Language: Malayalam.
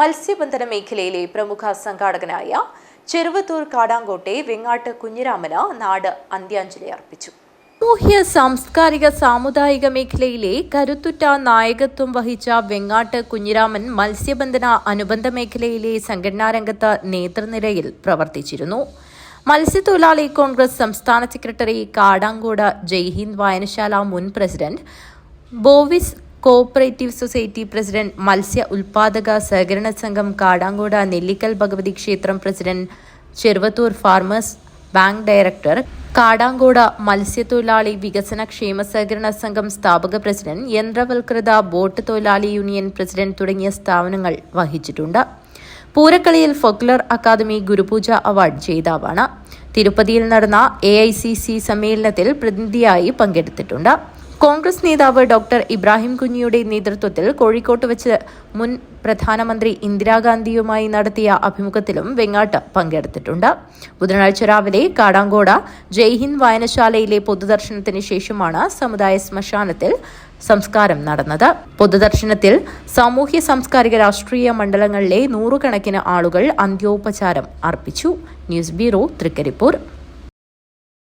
മത്സ്യബന്ധന മേഖലയിലെ പ്രമുഖ സംഘാടകനായ ചെറുവത്തൂർ കാടാങ്കോട്ടെ വെങ്ങാട്ട് കുഞ്ഞിരാമന് നാട് അന്ത്യാഞ്ജലി അർപ്പിച്ചു. സാമൂഹ്യ സാംസ്കാരിക സാമുദായിക മേഖലയിലെ കരുത്തുറ്റ നായകത്വം വഹിച്ച വെങ്ങാട്ട് കുഞ്ഞിരാമൻ മത്സ്യബന്ധന അനുബന്ധ മേഖലയിലെ സംഘടനാ രംഗത്ത് നേതൃനിരയിൽ പ്രവർത്തിച്ചിരുന്നു. മത്സ്യത്തൊഴിലാളി കോൺഗ്രസ് സംസ്ഥാന സെക്രട്ടറി കാടാങ്കോട് ജയ്ഹിന്ദ് വായനശാല മുൻ പ്രസിഡന്റ് ബോവിസ് കോഓപ്പറേറ്റീവ് സൊസൈറ്റി പ്രസിഡന്റ് മത്സ്യ ഉൽപാദക സഹകരണ സംഘം കാടാങ്കോട് നെല്ലിക്കൽ ഭഗവതി ക്ഷേത്രം president Cheruvathur farmers bank director Kadankode മത്സ്യത്തൊഴിലാളി വികസന ക്ഷേമ സഹകരണ സംഘം സ്ഥാപക പ്രസിഡന്റ് യന്ത്രവൽകൃത ബോട്ട് തൊഴിലാളി യൂണിയൻ പ്രസിഡന്റ് തുടങ്ങിയ സ്ഥാപനങ്ങൾ വഹിച്ചിട്ടുണ്ട്. പൂരക്കളിയിൽ ഫൊക്ലർ അക്കാദമി ഗുരുപൂജ അവാർഡ് ജേതാവാണ്. തിരുപ്പതിയിൽ നടന്ന എ സമ്മേളനത്തിൽ പ്രതിനിധിയായി പങ്കെടുത്തിട്ടുണ്ട്. കോൺഗ്രസ് നേതാവ് ഡോക്ടർ ഇബ്രാഹിം കുഞ്ഞിയുടെ നേതൃത്വത്തിൽ കോഴിക്കോട്ട് വെച്ച് മുൻ പ്രധാനമന്ത്രി ഇന്ദിരാഗാന്ധിയുമായി നടത്തിയ അഭിമുഖത്തിലും വെങ്ങാട്ട് പങ്കെടുത്തിട്ടുണ്ട്. ബുധനാഴ്ച രാവിലെ കാടാങ്കോട ജയ്ഹിന്ദ് വായനശാലയിലെ പൊതുദർശനത്തിന് ശേഷമാണ് സമുദായ ശ്മശാനത്തിൽ സംസ്കാരം നടന്നത്. പൊതുദർശനത്തിൽ സാമൂഹ്യ സാംസ്കാരിക രാഷ്ട്രീയ മണ്ഡലങ്ങളിലെ നൂറുകണക്കിന് ആളുകൾ അന്ത്യോപചാരം അർപ്പിച്ചു. News bureau Trikaripur.